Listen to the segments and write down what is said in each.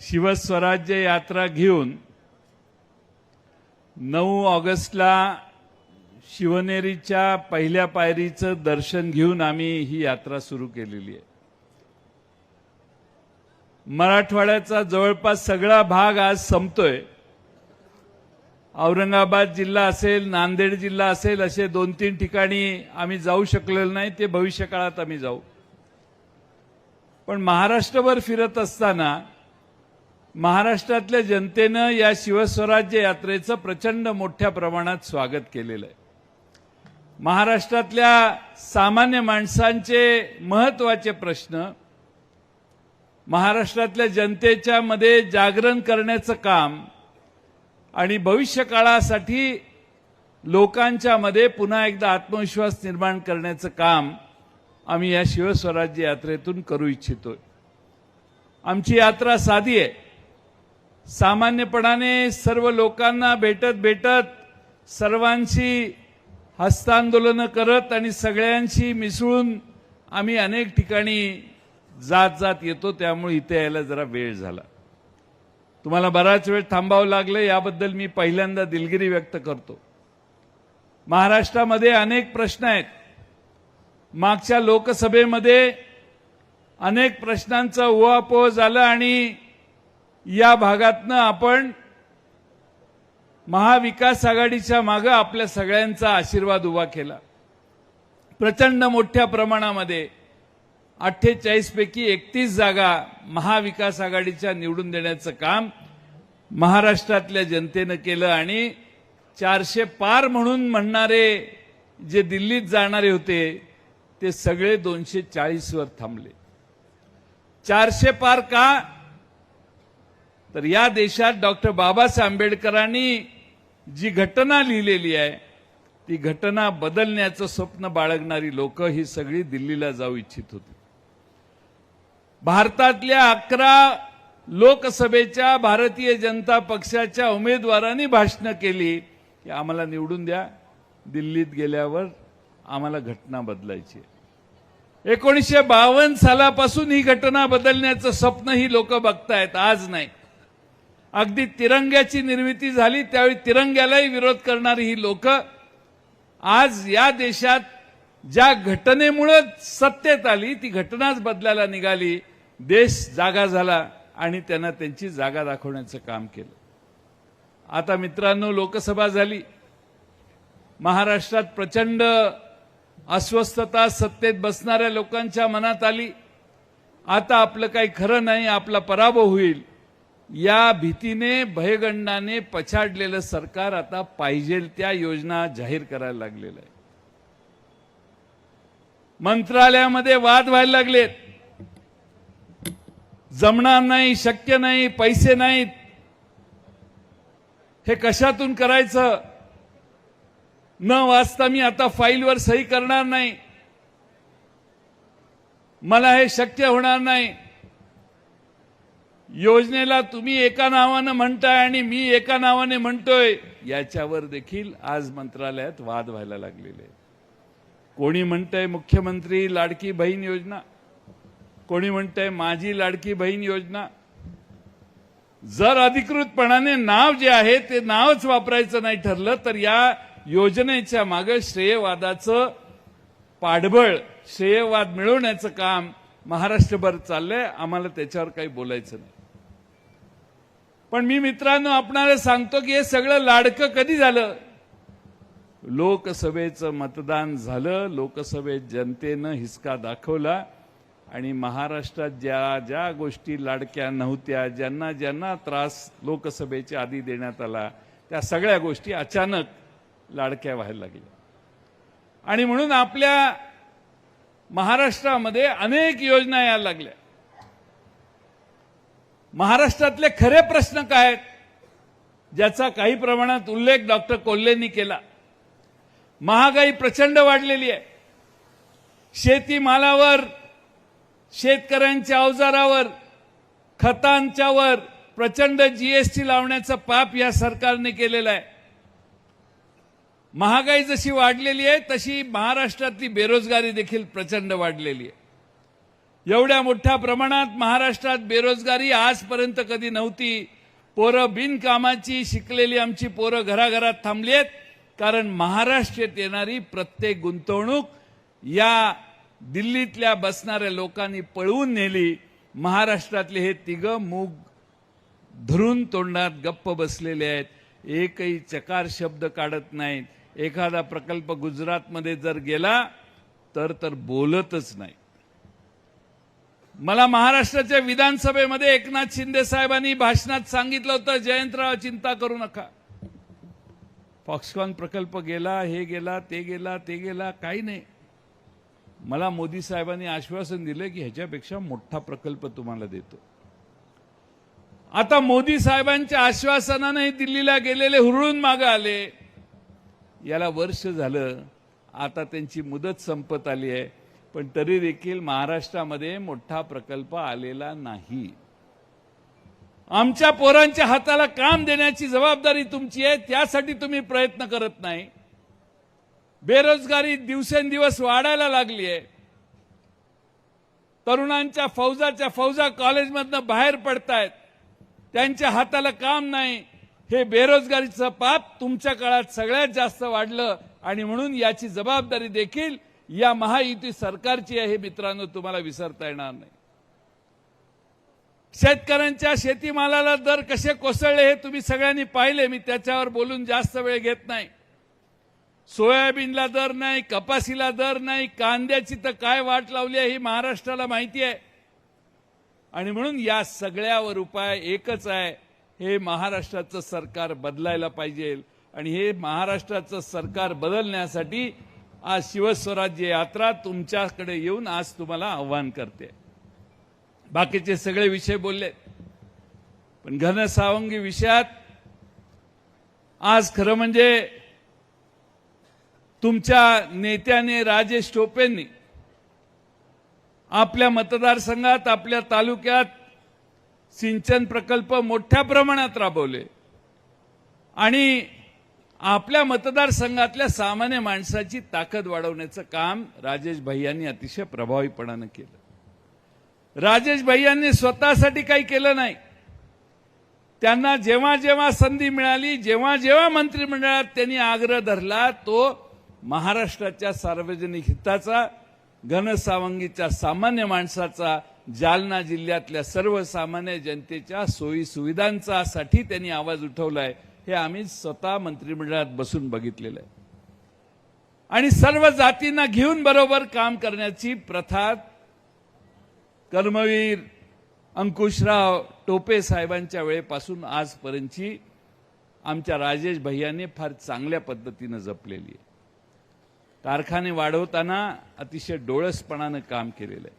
शिवस्वराज्य यात्रा घेऊन नऊ ऑगस्टला शिवनेरीच्या पहिल्या पायरीचं दर्शन घेऊन आम्ही ही यात्रा सुरू केलेली आहे. मराठवाड्याचा जवळपास सगळा भाग आज संपतोय. औरंगाबाद जिल्हा असेल नांदेड जिल्हा असेल असे दोन तीन ठिकाणी आम्ही जाऊ शकलेलो नाही ते भविष्य काळात आम्ही जाऊ. पण महाराष्ट्रभर फिरत असताना महाराष्ट्रातल्या जनतेनं या शिवस्वराज्य यात्रेचं प्रचंड मोठ्या प्रमाणात स्वागत केलेलं आहे. महाराष्ट्रातल्या सामान्य माणसांचे महत्त्वाचे प्रश्न महाराष्ट्रातल्या जनतेच्या मध्ये जागरण करण्याचं काम आणि भविष्य काळासाठी लोकांच्या मध्ये पुन्हा एकदा आत्मविश्वास निर्माण करण्याचं काम आम्ही या शिवस्वराज्य यात्रेतून करू इच्छितोय. आमची यात्रा साधी आहे. सामान्यपणाने सर्व लोकांना भेटत भेटत सर्वांशी हस्तांदोलनं करत आणि सगळ्यांशी मिसळून आम्ही अनेक ठिकाणी जात जात येतो त्यामुळे इथे यायला जरा वेळ झाला. तुम्हाला बराच वेळ थांबावं लागलं याबद्दल मी पहिल्यांदा दिलगिरी व्यक्त करतो. महाराष्ट्रामध्ये अनेक प्रश्न आहेत. मागच्या लोकसभेमध्ये अनेक प्रश्नांचा उहापोह झालं आणि या भागातनं आपण महाविकास आघाडीच्या मागं आपल्या सगळ्यांचा आशीर्वाद उभा केला. प्रचंड मोठ्या प्रमाणामध्ये अठ्ठेचाळीस पैकी एकतीस जागा महाविकास आघाडीच्या निवडून देण्याचं काम महाराष्ट्रातल्या जनतेनं केलं आणि चारशे पार म्हणून म्हणणारे जे दिल्लीत जाणारे होते ते सगळे दोनशे चाळीसवर थांबले. चारशे पार का? तर या देशात डॉक्टर बाबासाहेब आंबेडकरांनी जी घटना लिहिलेली आहे ती घटना बदलण्याचं स्वप्न बाळगणारी लोक ही सगळी दिल्लीला जाऊ इच्छित होती. भारतातल्या अकरा लोकसभेच्या भारतीय जनता पक्षाच्या उमेदवारांनी भाषणं केली की आम्हाला निवडून द्या. दिल्लीत गेल्यावर आम्हाला घटना बदलायची एकोणीसशे बावन्न सालापासून ही घटना बदलण्याचं स्वप्न ही लोक बघतायत आज नाही. अगदी तिरंग्याची निर्मिती झाली त्यावेळी तिरंग्यालाही विरोध करणारी ही लोक आज या देशात ज्या घटनेमुळे सत्तेत आली ती घटनाच बदलायला निघाली देश जागा झाला आणि त्यांना त्यांची जागा दाखवण्याचं काम केलं. आता मित्रांनो लोकसभा झाली. महाराष्ट्रात प्रचंड अस्वस्थता सत्तेत बसणाऱ्या लोकांच्या मनात आली. आता आपलं काही खरं नाही आपला पराभव होईल. या भीतीने भयगंडाने पछाडलेलं सरकार आता पाहिजे त्या योजना जाहीर करायला लागलेलं आहे. मंत्रालयामध्ये वाद व्हायला लागलेत. जमणार नाही शक्य नाही पैसे नाहीत. हे कशातून करायचं? न वाचता मी आता फाईलवर सही करणार नाही. मला हे शक्य होणार नाही. योजनेला तुम्ही एका नावानं म्हणताय आणि मी एका नावाने म्हणतोय याच्यावर देखील आज मंत्रालयात वाद व्हायला लागलेले कोणी म्हणतंय मुख्यमंत्री लाडकी बहीण योजना? कोणी म्हणतंय माझी लाडकी बहीण योजना? जर अधिकृतपणाने नाव जे आहे ते नावच वापरायचं नाही ठरलं तर या योजनेच्या मागे श्रेयवादाचं पाठबळ श्रेयवाद मिळवण्याचं काम महाराष्ट्रभर चाललंय. आम्हाला त्याच्यावर काही बोलायचं नाही. पण मी मित्रांनो आपणाला सांगतो की हे सगळं लाडकं कधी झालं? लोकसभेचं मतदान झालं लोकसभेत जनतेनं हिसका दाखवला आणि महाराष्ट्रात ज्या ज्या गोष्टी लाडक्या नव्हत्या ज्यांना ज्यांना त्रास लोकसभेच्या आधी देण्यात आला त्या सगळ्या गोष्टी अचानक लाडक्या व्हायला लागल्या. आणि म्हणून आपल्या महाराष्ट्रामध्ये अनेक योजना यायला लागल्या. महाराष्ट्रातले खरे प्रश्न काय आहेत? ज्याचा काही प्रमाणात उल्लेख डॉक्टर कोल्हेंनी केला. महागाई प्रचंड वाढलेली आहे. शेतीमालावर शेतकऱ्यांच्या अवजारावर खतांच्यावर प्रचंड जीएसटी लावण्याचं पाप या सरकारने केलेलं आहे. महागाई जशी वाढलेली आहे तशी महाराष्ट्रातली बेरोजगारी देखील प्रचंड वाढलेली आहे. एवढ्या मोठ्या प्रमाणात महाराष्ट्रात बेरोजगारी आजपर्यंत कधी नव्हती. पोरं बिनकामाची शिकलेली आमची पोरं घराघरात थांबली आहेत. कारण महाराष्ट्रात येणारी प्रत्येक गुंतवणूक या दिल्लीतल्या बसणाऱ्या लोकांनी पळवून नेली. महाराष्ट्रातले हे तिघं मूग धरून तोंडात गप्प बसलेले आहेत. एकही चकार शब्द काढत नाहीत. एखादा प्रकल्प गुजरातमध्ये जर गेला तर तर बोलतच नाही. मला महाराष्ट्राच्या विधानसभेमध्ये एकनाथ शिंदे साहेबांनी भाषणात सांगितलं होतं जयंतराव चिंता करू नका. फॉक्सकॉन प्रकल्प गेला हे गेला ते गेला ते गेला काही नाही. मला मोदी साहेबांनी आश्वासन दिलं की ह्याच्यापेक्षा मोठा प्रकल्प तुम्हाला देतो. आता मोदी साहेबांच्या आश्वासनाने दिल्लीला गेलेले हुरळून मागं आले. याला वर्ष झालं आता त्यांची मुदत संपत आली आहे. पण तरी देखील महाराष्ट्रामध्ये मोठा प्रकल्प आलेला नाही. आमच्या पोरांच्या हाताला काम देण्याची जबाबदारी तुमची आहे त्यासाठी तुम्ही प्रयत्न करत नाही. बेरोजगारी दिवसेंदिवस वाढायला लागली आहे. तरुणांच्या फौजाच्या फौजा कॉलेजमधनं बाहेर पडतायत. त्यांच्या हाताला काम नाही. हे बेरोजगारीचं पाप तुमच्या काळात सगळ्यात जास्त वाढलं आणि म्हणून याची जबाबदारी देखील या महायुती सरकारची आहे हे मित्रांनो तुम्हाला विसरता येणार नाही. शेतकऱ्यांच्या शेतीमालाला दर कसे कोसळले हे तुम्ही सगळ्यांनी पाहिले मी त्याच्यावर बोलून जास्त वेळ घेत नाही. सोयाबीनला दर नाही कपासीला दर नाही कांद्याची तर काय वाट लावली आहे ही महाराष्ट्राला माहिती आहे. आणि म्हणून या सगळ्यावर उपाय एकच आहे हे महाराष्ट्राचं सरकार बदलायला पाहिजे. आणि हे महाराष्ट्राचं सरकार बदलण्यासाठी आज शिवस्वराज्य यात्रा तुमच्याकडे येऊन आज तुम्हाला आव्हान करते. बाकीचे सगळे विषय बोलले पण घनसावंगी विषयात आज खरं म्हणजे तुमच्या नेत्याने राजेश टोपेंनी आपल्या मतदारसंघात आपल्या तालुक्यात सिंचन प्रकल्प मोठ्या प्रमाणात राबवले. आणि आपल्या मतदारसंघातल्या सामान्य माणसाची ताकद वाढवण्याचं काम राजेश भैयांनी अतिशय प्रभावीपणानं केलं. राजेश भैयांनी स्वतःसाठी काही केलं नाही. त्यांना जेव्हा जेव्हा संधी मिळाली जेव्हा जेव्हा मंत्रिमंडळात त्यांनी आग्रह धरला तो महाराष्ट्राच्या सार्वजनिक हिताचा घनसावंगीच्या सामान्य माणसाचा जालना जिल्ह्यातल्या सर्वसामान्य जनतेच्या सोयी सुविधांचा साठी त्यांनी आवाज उठवलाय. हे आम्ही स्वतः मंत्रिमंडळात बसून बघितलेलं आहे. आणि सर्व जातींना घेऊन बरोबर काम करण्याची प्रथा कर्मवीर अंकुशराव टोपे साहेबांच्या वेळेपासून आजपर्यंतची आमच्या राजेश भैयाने फार चांगल्या पद्धतीनं जपलेली आहे. कारखाने वाढवताना अतिशय डोळसपणानं काम केलेलं आहे.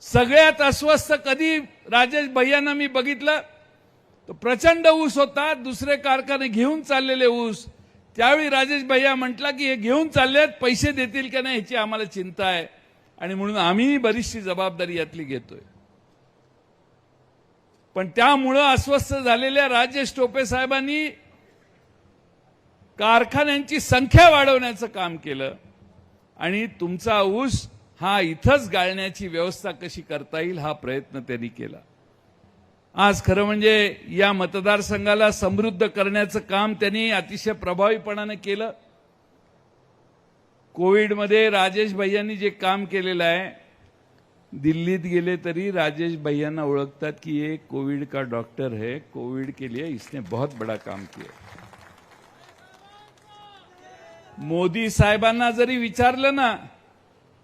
सगळ्यात अस्वस्थ कधी राजेश भैयांना मी बघितलं? प्रचंड ऊस होता दुसरे कारखाने घेऊन चाललेले ऊस. त्यावेळी राजेश भैया म्हटला की हे घेऊन चाललेत पैसे देतील का नाही ह्याची आम्हाला चिंता आहे. आणि म्हणून आम्ही बरीचशी जबाबदारी यातली घेतोय. पण त्यामुळं अस्वस्थ झालेल्या राजेश टोपे साहेबांनी कारखान्यांची संख्या वाढवण्याचं काम केलं. आणि तुमचा ऊस हा इथंच गाळण्याची व्यवस्था कशी करता येईल हा प्रयत्न त्यांनी केला. आज खरं म्हणजे या मतदारसंघाला समृद्ध करण्याचं काम त्यांनी अतिशय प्रभावीपणाने केलं. कोविडमध्ये राजेश भैयांनी जे काम केलेलं आहे दिल्लीत गेले तरी राजेश भैयांना ओळखतात की ये कोविड का डॉक्टर है कोविड के लिए इसने बहुत बड़ा काम किया. मोदी साहेबांना जरी विचारलं ना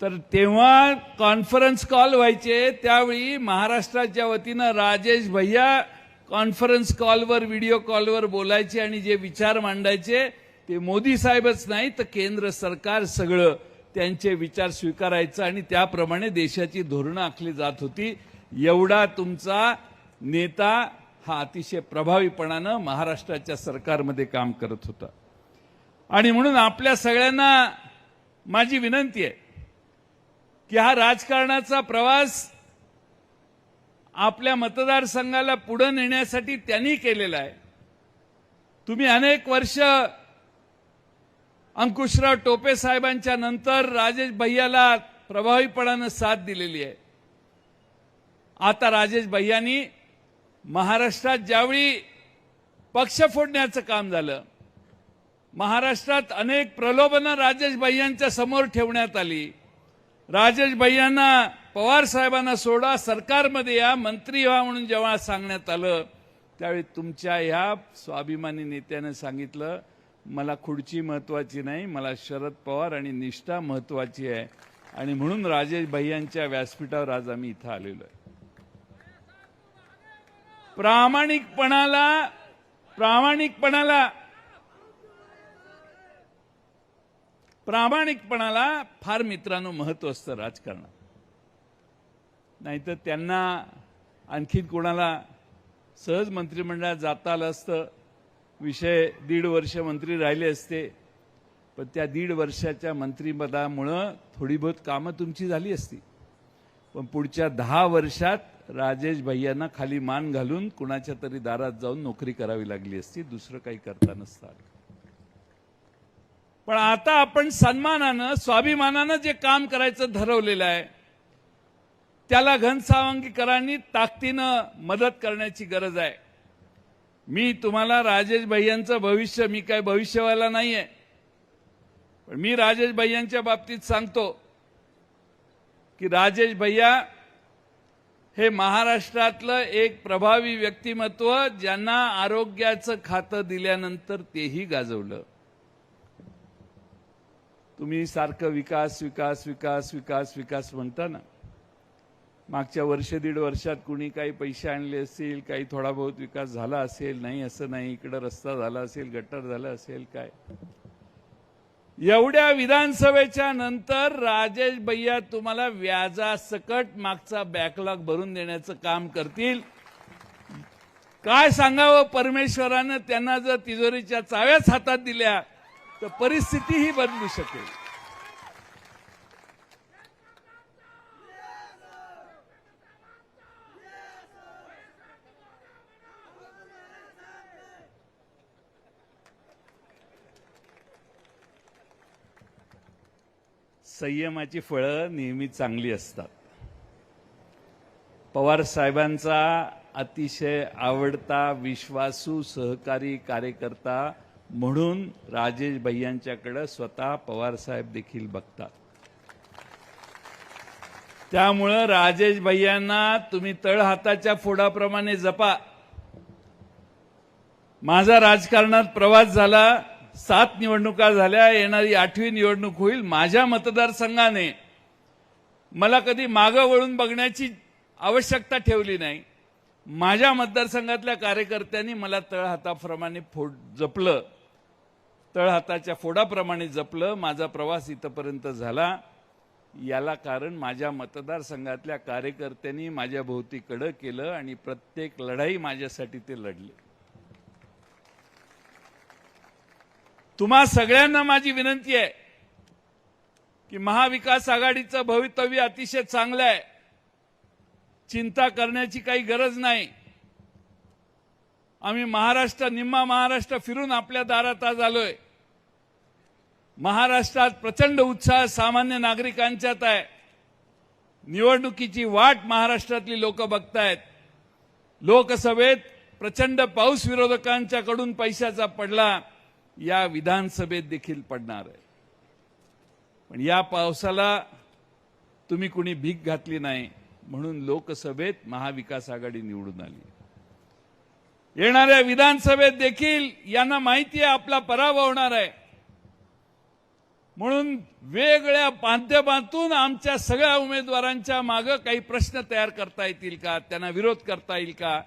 तर तेव्हा कॉन्फरन्स कॉल व्हायचे. त्यावेळी महाराष्ट्राच्या वतीनं राजेश भैया कॉन्फरन्स कॉलवर व्हिडिओ कॉलवर बोलायचे आणि जे विचार मांडायचे ते मोदी साहेबच नाही तर केंद्र सरकार सगळं त्यांचे विचार स्वीकारायचं आणि त्याप्रमाणे देशाची धोरणं आखली जात होती. एवढा तुमचा नेता हा अतिशय प्रभावीपणानं महाराष्ट्राच्या सरकारमध्ये काम करत होता. आणि म्हणून आपल्या सगळ्यांना माझी विनंती आहे की हा राजकारणाचा प्रवास आपल्या मतदारसंघाला पुढे नेण्यासाठी त्यांनी केलेला आहे. तुम्ही अनेक वर्ष अंकुशराव टोपे साहेबांच्या नंतर राजेश भैयाला प्रभावीपणानं साथ दिलेली आहे. आता राजेश भैयानी महाराष्ट्रात ज्यावेळी पक्ष फोडण्याचं काम झालं महाराष्ट्रात अनेक प्रलोभनं राजेश भैयांच्या समोर ठेवण्यात आली राजेश भैयांना पवार साहेबांना सोडा सरकारमध्ये या मंत्री व्हा म्हणून जेव्हा सांगण्यात आलं त्यावेळी तुमच्या ह्या स्वाभिमानी नेत्याने सांगितलं मला खुर्ची महत्वाची नाही मला शरद पवार आणि निष्ठा महत्वाची आहे. आणि म्हणून राजेश भैयांच्या व्यासपीठावर आज आम्ही इथं आलेलो आहे. प्रामाणिकपणाला प्रामाणिकपणाला प्रामाणिकपणाला फार मित्रांनो महत्त्व असतं राजकारणात. नाहीतर त्यांना आणखीन कोणाला सहज मंत्रिमंडळात जाता आलं असतं. विषय दीड वर्ष मंत्री राहिले असते. पण त्या दीड वर्षाच्या मंत्रिपदामुळं थोडी बहुत कामं तुमची झाली असती. पण पुढच्या दहा वर्षात राजेश भैयांना खाली मान घालून कुणाच्या तरी दारात जाऊन नोकरी करावी लागली असती. दुसरं काही करता नसतं पण आता आपण सन्मानानं स्वाभिमानानं जे काम करायचं ठरवलेलं आहे त्याला घनसावंगीकरांनी ताकदीनं मदत करण्याची गरज आहे. मी तुम्हाला राजेश भैयांचं भविष्य मी काय भविष्यवाला आहे पण मी राजेश भैयांच्या बाबतीत सांगतो की राजेश भैया हे महाराष्ट्रातलं एक प्रभावी व्यक्तिमत्व ज्यांना आरोग्याचं खातं दिल्यानंतर तेही गाजवलं. तुम्ही सारखं विकास विकास विकास विकास विकास म्हणता ना. मागच्या वर्ष दीड वर्षात कुणी काही पैसे आणले असतील काही थोडा बहुत विकास झाला असेल नाही असं नाही इकडं रस्ता झाला असेल गटर झालं असेल काय? एवढ्या विधानसभेच्या नंतर राजेश भैया तुम्हाला व्याजासकट मागचा बॅकलॉग भरून देण्याचं काम करतील. काय सांगावं परमेश्वरानं? त्यांना जर तिजोरीच्या चाव्याच हातात दिल्या तर परिस्थिती ही बदलू शकेल. संयमाची फळं नेहमी चांगली असतात. पवार साहेबांचा अतिशय आवडता विश्वासू सहकारी कार्यकर्ता म्हणून राजेश भैयांच्याकडं स्वतः पवार साहेब देखील बघतात. त्यामुळं राजेश भैयांना तुम्ही तळहाताच्या फोडाप्रमाणे जपा. माझा राजकारणात प्रवास झाला सात निवडणुका झाल्या येणारी आठवी निवडणूक होईल माझ्या मतदारसंघाने. मला कधी मागं वळून बघण्याची आवश्यकता ठेवली नाही. माझ्या मतदारसंघातल्या कार्यकर्त्यांनी मला तळहाताप्रमाणे फोड जपलं. तळहाताच्या फोडाप्रमाणे जपलं माझा प्रवास इथपर्यंत झाला. याला कारण माझ्या मतदारसंघातल्या कार्यकर्त्यांनी माझ्या भोवती कडं केलं आणि प्रत्येक लढाई माझ्यासाठी ते लढले. तुम्हा सगळ्यांना माझी विनंती आहे की महाविकास आघाडीचं भवितव्य अतिशय चांगलं आहे. चिंता करण्याची काही गरज नाही. आम्ही महाराष्ट्र निम्मा महाराष्ट्र फिरून आपल्या दारात आज आलोय. महाराष्ट्रात प्रचंड उत्साह सामान्य नागरिकांच्यात आहे. निवडणुकीची वाट महाराष्ट्रातली लोक बघतायत. लोकसभेत प्रचंड पाऊस विरोधकांच्याकडून पैशाचा पडला. या विधानसभेत देखील पडणार आहे. पण या पावसाला तुम्ही कुणी भीक घातली नाही म्हणून लोकसभेत महाविकास आघाडी निवडून आली. येणाऱ्या विधानसभेत देखील यांना माहिती आहे आपला पराभव होणार आहे. म्हणून वेगळ्या माध्यमातून आमच्या सगळ्या उमेदवारांच्या मागं काही प्रश्न तयार करता येतील का त्यांना विरोध करता येईल का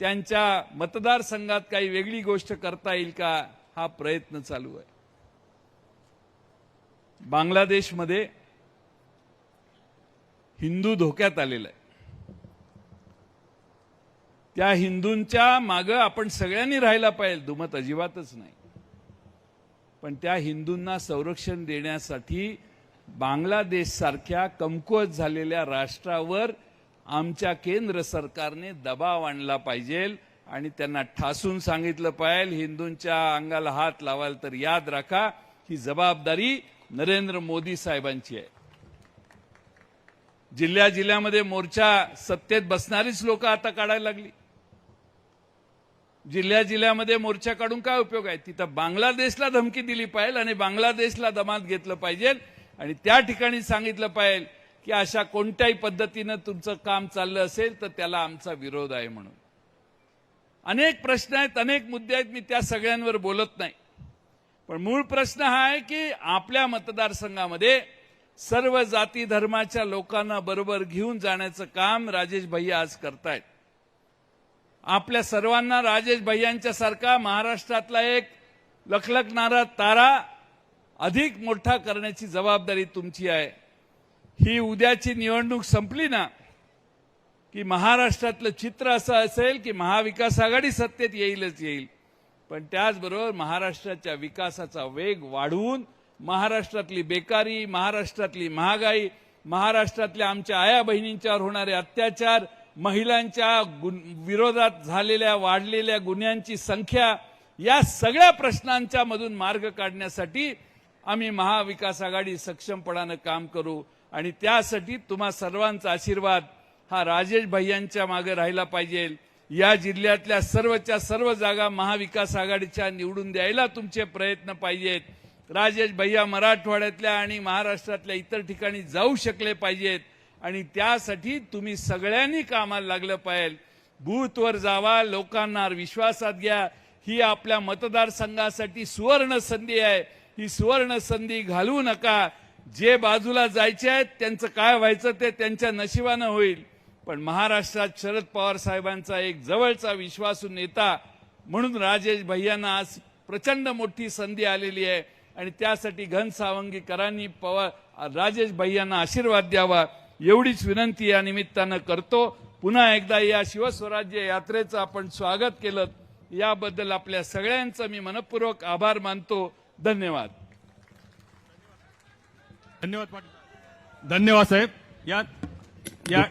त्यांच्या मतदारसंघात काही वेगळी गोष्ट करता येईल का हा प्रयत्न चालू आहे. बांगलादेशमध्ये हिंदू धोक्यात आलेला आहे. त्या हिंदूंच्या मागं आपण सगळ्यांनी राहायला पाहिजे. दुमत अजिबातच नाही. पण त्या हिंदूंना संरक्षण देण्यासाठी बांगलादेश सारख्या कमकुवत झालेल्या राष्ट्रावर आमच्या केंद्र सरकारने दबाव आणला पाहिजे आणि त्यांना ठासून सांगितलं पाहिजे हिंदूंच्या अंगाला हात लावाल तर याद राखा ही जबाबदारी नरेंद्र मोदी साहेबांची आहे. जिल्ह्या जिल्ह्यामध्ये मोर्चा सत्तेत बसणारीच लोक आता काढायला लागली. जिल्ह्या जिल्ह्यामध्ये मोर्चा काढून काय उपयोग आहे? तिथं बांगलादेशला धमकी दिली पाहिजे आणि बांगलादेशला दमात घेतलं पाहिजे. आणि त्या ठिकाणी सांगितलं पाहिजे की अशा कोणत्याही पद्धतीनं तुमचं काम चाललं असेल तर त्याला आमचा विरोध आहे म्हणून. अनेक प्रश्न आहेत अनेक मुद्दे आहेत मी त्या सगळ्यांवर बोलत नाही. पण मूळ प्रश्न हा आहे की आपल्या मतदारसंघामध्ये सर्व जाती धर्माच्या लोकांना बरोबर घेऊन जाण्याचं काम राजेश भैया आज करतायत. आपल्या सर्वांना राजेश भैयांच्या सारखा महाराष्ट्रातला एक लखलखणारा तारा अधिक मोठा करण्याची जबाबदारी तुमची आहे. ही उद्याची निवडणूक संपली ना की महाराष्ट्रातलं चित्र असं असेल की महाविकास आघाडी सत्तेत येईलच येईल. पण त्याचबरोबर महाराष्ट्राच्या विकासाचा वेग वाढवून महाराष्ट्रातली बेकारी महाराष्ट्रातली महागाई महाराष्ट्रातल्या आमच्या आया बहिणींच्यावर होणारे अत्याचार महिलांच्या विरोधात झालेल्या वाढलेल्या गुन्ह्यांची संख्या या सगळ्या प्रश्नांच्या मधून मार्ग काढण्यासाठी आम्ही महाविकास आघाडी सक्षमपणानं काम करू. आणि त्यासाठी तुम्हा सर्वांचा आशीर्वाद हा राजेश भैयांच्या मागे राहिला पाहिजे. या जिल्ह्यातल्या सर्वच्या सर्व जागा महाविकास आघाडीच्या निवडून द्यायला तुमचे प्रयत्न पाहिजेत. राजेश भैया मराठवाड्यातल्या आणि महाराष्ट्रातल्या इतर ठिकाणी जाऊ शकले पाहिजेत. आणि त्यासाठी तुम्ही सगळ्यांनी कामाला लागलं पाहिजे. बूथवर जावा लोकांना विश्वासात घ्या. ही आपल्या मतदारसंघासाठी सुवर्ण संधी आहे. ही सुवर्ण संधी घालवू नका. जे बाजूला जायचे आहेत त्यांचं काय व्हायचं ते त्यांच्या नशिबानं होईल. पण महाराष्ट्रात शरद पवार साहेबांचा एक जवळचा विश्वासू नेता म्हणून राजेश भैयांना आज प्रचंड मोठी संधी आलेली आहे. आणि त्यासाठी घनसावंगीकरांनी पवार राजेश भैयांना आशीर्वाद द्यावा. एवढीच विनंती या निमित्तानं करतो. पुन्हा एकदा या शिवस्वराज्य यात्रेचं आपण स्वागत केलं. याबद्दल आपल्या सगळ्यांचं मी मनपूर्वक आभार मानतो. धन्यवाद. धन्यवाद पाटील. धन्यवाद साहेब. या या